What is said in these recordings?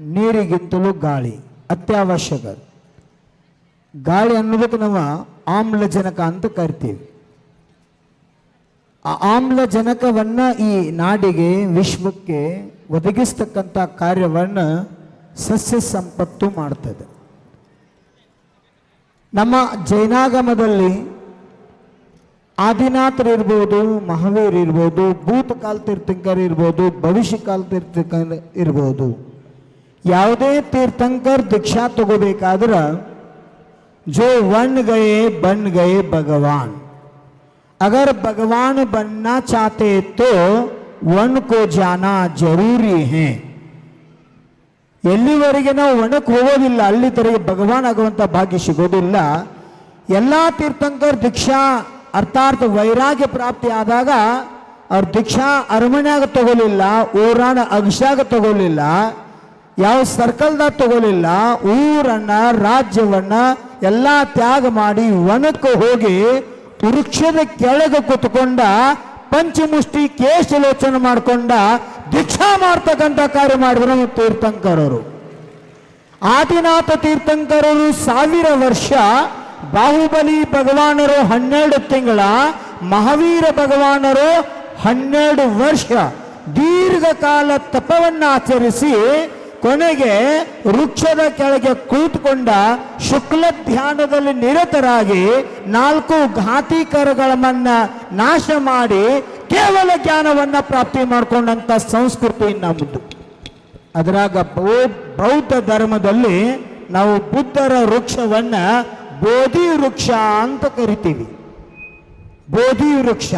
ನೀರಿಗಿಂತಲೂ ಗಾಳಿ, ಅತ್ಯವಶ್ಯಕ. ಗಾಳಿ ಅನ್ನೋದಕ್ಕೆ ನಾವು ಆಮ್ಲಜನಕ ಅಂತ ಕರಿತೀವಿ. ಆ ಆಮ್ಲಜನಕವನ್ನು ಈ ನಾಡಿಗೆ, ವಿಶ್ವಕ್ಕೆ ಒದಗಿಸ್ತಕ್ಕಂಥ ಕಾರ್ಯವನ್ನು ಸಸ್ಯ ಸಂಪತ್ತು ಮಾಡ್ತದೆ. ನಮ್ಮ ಜೈನಾಗಮದಲ್ಲಿ ಆದಿನಾಥರು ಇರ್ಬೋದು, ಮಹಾವೀರ್ ಇರ್ಬೋದು ಭೂತಕಾಲ ತೀರ್ಥಂಕರ್ ಇರ್ಬೋದು ಭವಿಷ್ಯಕಾಲ ತೀರ್ಥಂಕರ್ ಇರ್ಬೋದು ಯಾವುದೇ ತೀರ್ಥಂಕರ್ ದೀಕ್ಷಾ ತಗೋಬೇಕಾದ್ರೆ ಜೋ ವಣ್ ಗಯೇ ಬನ್ ಗಯೆ ಭಗವಾನ್. ಅಗರ್ ಭಗವಾನ್ ಬಣ್ಣ ಚಾತೆ ತೋ ವಣ್ ಕೋ ಜಾನಾ ಜರೂರಿ ಹೇ. ಎಲ್ಲಿವರೆಗೆ ನಾವು ಒಣಕ್ಕೆ ಹೋಗೋದಿಲ್ಲ, ಅಲ್ಲಿ ತರಗೆ ಭಗವಾನ್ ಆಗುವಂಥ ಭಾಗ್ಯ ಸಿಗೋದಿಲ್ಲ. ಎಲ್ಲ ತೀರ್ಥಂಕರ್ ದೀಕ್ಷಾ ಅರ್ಥಾರ್ಥ ವೈರಾಗ್ಯ ಪ್ರಾಪ್ತಿ ಆದಾಗ ಅವ್ರ ದೀಕ್ಷಾ ಅರಮನೆಯಾಗ ತಗೋಲಿಲ್ಲ, ಓರಾಣ ಅಗಸಾಗ ತಗೋಲಿಲ್ಲ. ಯಾವ ಸರ್ಕಲ್ದಾಗ ತಗೊಳ್ಳಿಲ್ಲ ಊರನ್ನ, ರಾಜ್ಯವನ್ನ ಎಲ್ಲ ತ್ಯಾಗ ಮಾಡಿ ವನಕ್ಕೆ ಹೋಗಿ ವೃಕ್ಷದ ಕೆಳಗೆ ಕುತ್ಕೊಂಡ, ಪಂಚಮುಷ್ಟಿ ಕೇಶಲೋಚನೆ ಮಾಡ್ಕೊಂಡ ದೀಕ್ಷಾ ಮಾಡ್ತಕ್ಕಂಥ ಕಾರ್ಯ ಮಾಡಿದ್ರು ತೀರ್ಥಂಕರರು. ಆದಿನಾಥ ತೀರ್ಥಂಕರರು ಸಾವಿರ ವರ್ಷ, ಬಾಹುಬಲಿ ಭಗವಾನರು ಹನ್ನೆರಡು ತಿಂಗಳ, ಮಹಾವೀರ ಭಗವಾನರು ಹನ್ನೆರಡು ವರ್ಷ, ದೀರ್ಘಕಾಲ ತಪವನ್ನು ಆಚರಿಸಿ ಕೊನೆಗೆ ವೃಕ್ಷದ ಕೆಳಗೆ ಕೂತ್ಕೊಂಡ ಶುಕ್ಲ ಧ್ಯಾನದಲ್ಲಿ ನಿರತರಾಗಿ ನಾಲ್ಕು ಘಾತೀಕರಗಳನ್ನ ನಾಶ ಮಾಡಿ ಕೇವಲ ಜ್ಞಾನವನ್ನ ಪ್ರಾಪ್ತಿ ಮಾಡಿಕೊಂಡಂತ ಸಂಸ್ಕೃತಿ ನಮ್ಮದು ಅದರಾಗ ಬೌದ್ಧ ಧರ್ಮದಲ್ಲಿ ನಾವು ಬುದ್ಧರ ವೃಕ್ಷವನ್ನ ಬೋಧಿ ವೃಕ್ಷ ಅಂತ ಕರಿತೀವಿ. ಬೋಧಿ ವೃಕ್ಷ.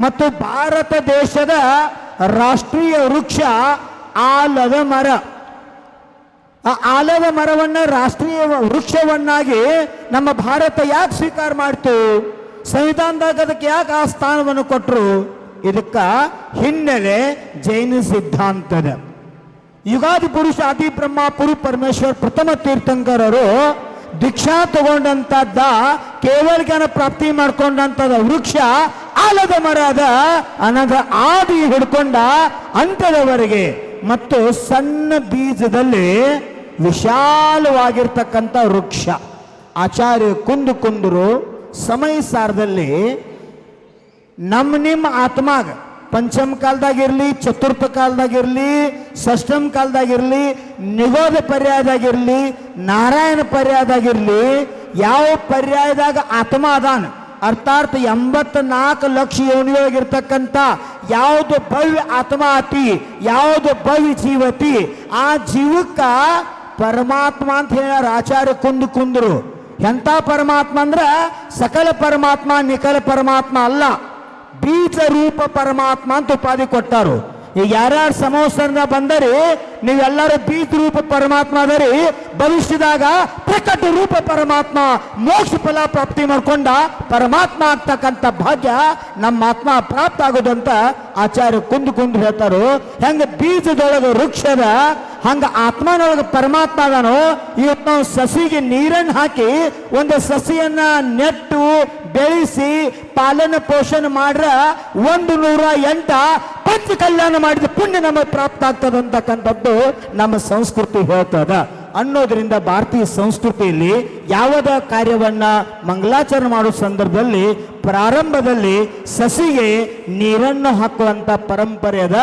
ಮತ್ತು ಭಾರತ ದೇಶದ ರಾಷ್ಟ್ರೀಯ ವೃಕ್ಷ ಆಲದ ಮರ. ಆ ಆಲದ ಮರವನ್ನ ರಾಷ್ಟ್ರೀಯ ವೃಕ್ಷವನ್ನಾಗಿ ನಮ್ಮ ಭಾರತ ಯಾಕೆ ಸ್ವೀಕಾರ ಮಾಡ್ತು? ಸಂವಿಧಾನದಾಗ ಅದಕ್ಕೆ ಯಾಕೆ ಆ ಸ್ಥಾನವನ್ನು ಕೊಟ್ಟರು ಇದಕ್ಕ ಹಿನ್ನೆಲೆ ಜೈನ ಸಿದ್ಧಾಂತದ. ಯುಗಾದಿ ಪುರುಷ ಆದಿ ಬ್ರಹ್ಮ ಪುರು ಪರಮೇಶ್ವರ್ ಪ್ರಥಮ ತೀರ್ಥಂಕರರು ದೀಕ್ಷಾ ತಗೊಂಡಂತದ್ದ, ಕೇವಲ ಜ್ಞಾನ ಪ್ರಾಪ್ತಿ ಮಾಡ್ಕೊಂಡಂತದ ವೃಕ್ಷ ಆಲದ ಮರ ಅದ ಅನ್ನದ ಆದಿ ಹಿಡ್ಕೊಂಡ ಅಂತ್ಯದವರೆಗೆ ಮತ್ತು ಸಣ್ಣ ಬೀಜದಲ್ಲಿ ವಿಶಾಲವಾಗಿರ್ತಕ್ಕಂಥ ವೃಕ್ಷ. ಆಚಾರ್ಯ ಕುಂದು ಕುಂದರು ಸಮಯ ಸಾರದಲ್ಲಿ ನಮ್ಮ ನಿಮ್ಮ ಆತ್ಮಾಗ, ಪಂಚಮ ಕಾಲದಾಗಿರ್ಲಿ ಚತುರ್ಥ ಕಾಲದಾಗಿರ್ಲಿ ಷಷ್ಠಮ ಕಾಲದಾಗಿರ್ಲಿ ನಿಗೋಧ ಪರ್ಯಾಯದಾಗಿರ್ಲಿ ನಾರಾಯಣ ಪರ್ಯಾಯದಾಗಿರ್ಲಿ ಯಾವ ಪರ್ಯಾಯದಾಗ ಆತ್ಮ ಅದಾನ ಅರ್ಥಾತ್ ಎಂಬತ್ನಾಲ್ಕು ಲಕ್ಷ ಯೋನಿಯೊಳಗಿರ್ತಕ್ಕಂಥ ಯಾವುದು ಭವ್ಯ ಆತ್ಮಾತಿ, ಯಾವುದು ಭವ್ಯ ಜೀವತಿ, ಆ ಜೀವಕ್ಕ ಪರಮಾತ್ಮ ಅಂತ ಹೇಳ ಆಚಾರ್ಯ ಕುಂದು ಕುಂದರು. ಎಂಥ ಪರಮಾತ್ಮ ಅಂದ್ರೆ ಸಕಲ ಪರಮಾತ್ಮ ನಿಖಲ ಪರಮಾತ್ಮ ಅಲ್ಲ. ಬೀಜ ರೂಪ ಪರಮಾತ್ಮ ಅಂತ ಉಪಾಧಿ ಕೊಟ್ಟಾರು. ಈಗ ಯಾರ್ಯಾರು ಸಮವಸ್ತ್ರದಿಂದ ಬಂದರಿ, ನೀವೆಲ್ಲರೂ ಬೀಜ ರೂಪ ಪರಮಾತ್ಮ ಅದರಿ. ಭವಿಷ್ಯದಾಗ ಪ್ರಕಟ ರೂಪ ಪರಮಾತ್ಮ ಮೋಕ್ಷ ಫಲ ಪ್ರಾಪ್ತಿ ಮಾಡ್ಕೊಂಡ ಪರಮಾತ್ಮ ಆಗ್ತಕ್ಕಂಥ ಭಾಗ್ಯ ನಮ್ಮ ಆತ್ಮ ಪ್ರಾಪ್ತ ಆಗೋದಂತ ಆಚಾರ್ಯ ಕುಂದು ಕುಂದು ಹೇಳ್ತಾರೋ. ಹೆಂಗ ಬೀಜದೊಳಗೆ ವೃಕ್ಷದ ಹಂಗ ಆತ್ಮನೊಳಗೆ ಪರಮಾತ್ಮ ಅದಾನೋ ಇವತ್ತು ನಾವು ಸಸಿಗೆ ನೀರನ್ನು ಹಾಕಿ ಒಂದು ಸಸಿಯನ್ನ ನೆಟ್ಟು, ಬೆಳೆಸಿ, ಪಾಲನ ಪೋಷಣೆ ಮಾಡ್ರ ಒಂದು ನೂರ ಎಂಟ ಪಂಚ ಕಲ್ಯಾಣ ಮಾಡಿದ ಪುಣ್ಯ ನಮಗೆ ಪ್ರಾಪ್ತ ಆಗ್ತದಂತಕ್ಕಂಥದ್ದು ನಮ್ಮ ಸಂಸ್ಕೃತಿ ಹೇಳ್ತದ. ಅನ್ನೋದ್ರಿಂದ ಭಾರತೀಯ ಸಂಸ್ಕೃತಿಯಲ್ಲಿ ಯಾವದ ಕಾರ್ಯವನ್ನ ಮಂಗಲಾಚರಣೆ ಮಾಡೋ ಸಂದರ್ಭದಲ್ಲಿ ಪ್ರಾರಂಭದಲ್ಲಿ ಸಸಿಗೆ ನೀರನ್ನು ಹಾಕುವಂತ ಪರಂಪರೆ ಅದ.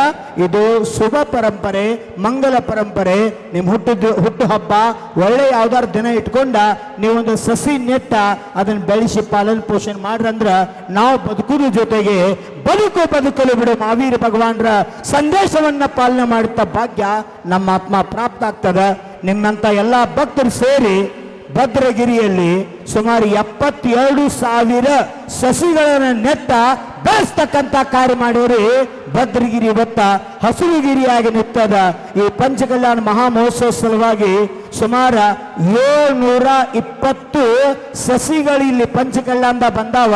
ಇದು ಶುಭ ಪರಂಪರೆ, ಮಂಗಲ ಪರಂಪರೆ. ನಿಮ್ಮ ಹುಟ್ಟಿದ ಹುಟ್ಟು ಹಬ್ಬ, ಒಳ್ಳೆ ಯಾವ್ದಾರು ದಿನ ಇಟ್ಕೊಂಡ ನೀವೊಂದು ಸಸಿ ನೆಟ್ಟ ಅದನ್ನ ಬೆಳೆಸಿ ಪಾಲನೆ ಪೋಷಣೆ ಮಾಡ್ರಂದ್ರ ನಾವು ಬದುಕುದ್ರ ಜೊತೆಗೆ ಬದುಕು ಬದುಕಲು ಬಿಡು ಮಹಾವೀರ ಭಗವಾನ್ರ ಸಂದೇಶವನ್ನ ಪಾಲನೆ ಮಾಡುತ್ತ ಭಾಗ್ಯ ನಮ್ಮ ಆತ್ಮ ಪ್ರಾಪ್ತ ಆಗ್ತದ. ನಿಮ್ಮಂತ ಎಲ್ಲ ಭಕ್ತರು ಸೇರಿ ಭದ್ರಗಿರಿಯಲ್ಲಿ ಸುಮಾರು ಎಪ್ಪತ್ತೆರಡು ಸಾವಿರ ಸಸಿಗಳನ್ನು ನೆಟ್ಟ ಬೆಳೆಸ್ತಕ್ಕಂಥ ಕಾರ್ಯ ಮಾಡಿರಿ ಭದ್ರಗಿರಿ ಇವತ್ತ ಹಸಿರುಗಿರಿಯಾಗಿ ನಿಂತದ ಈ ಪಂಚಕಲ್ಯಾಣ ಮಹಾ ಮಹೋತ್ಸವ ಸಲುವಾಗಿ ಸುಮಾರು ಏಳ್ನೂರ ಇಪ್ಪತ್ತು ಸಸಿಗಳು ಇಲ್ಲಿ ಪಂಚಕಲ್ಯಾಣದ ಬಂದಾವ.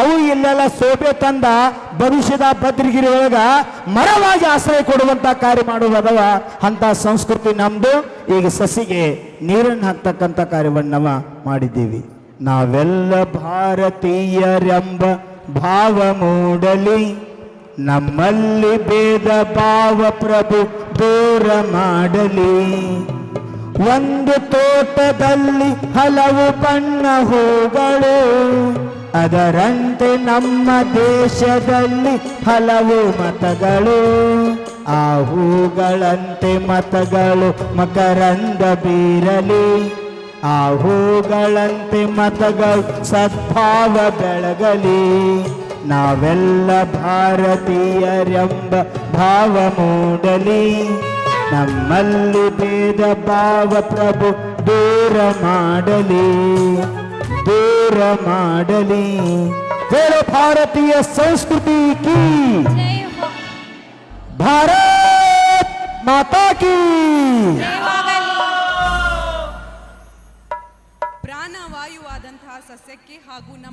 ಅವು ಇಲ್ಲೆಲ್ಲ ಸೋಪೆ ತಂದ ಭವಿಷ್ಯದ ಭದ್ರಗಿರಿ ಒಳಗ ಮರವಾಗಿ ಆಶ್ರಯ ಕೊಡುವಂತ ಕಾರ್ಯ ಮಾಡುವುದವ ಅಂತ ಸಂಸ್ಕೃತಿ ನಮ್ದು. ಈಗ ಸಸಿಗೆ ನೀರನ್ನು ಹಾಕ್ತಕ್ಕಂಥ ಕಾರ್ಯವನ್ನವ ನಾವ ಮಾಡಿದ್ದೀವಿ. ನಾವೆಲ್ಲ ಭಾರತೀಯರೆಂಬ ಭಾವ ಮೂಡಲಿ ನಮ್ಮಲ್ಲಿ ಭೇದ ಭಾವ ಪ್ರಭು ದೂರ ಮಾಡಲಿ. ಒಂದು ತೋಟದಲ್ಲಿ ಹಲವು ಬಣ್ಣ ಹೂಗಳು, ಅದರಂತೆ ನಮ್ಮ ದೇಶದಲ್ಲಿ ಹಲವು ಮತಗಳು. ಆ ಹೂಗಳಂತೆ ಮತಗಳು ಮಕರಂದ ಬೀರಲಿ. ಆ ಹೂಗಳಂತೆ ಮತಗಳು ಸದ್ಭಾವ ಬೆಳಗಲಿ. ನಾವೆಲ್ಲ ಭಾರತೀಯರೆಂಬ ಭಾವ ಮೂಡಲಿ. ನಮ್ಮಲ್ಲಿ ಭೇದ ಭಾವ ಪ್ರಭು ದೂರ ಮಾಡಲಿ. ದೂರ ಮಾಡಲಿ. ಭಾರತೀಯ ಸಂಸ್ಕೃತಿ ಕೀ. ಪ್ರಾಣವಾಯುವಾದಂತಹ ಸಸ್ಯಕ್ಕೆ ಹಾಗೂ ನಮ್ಮ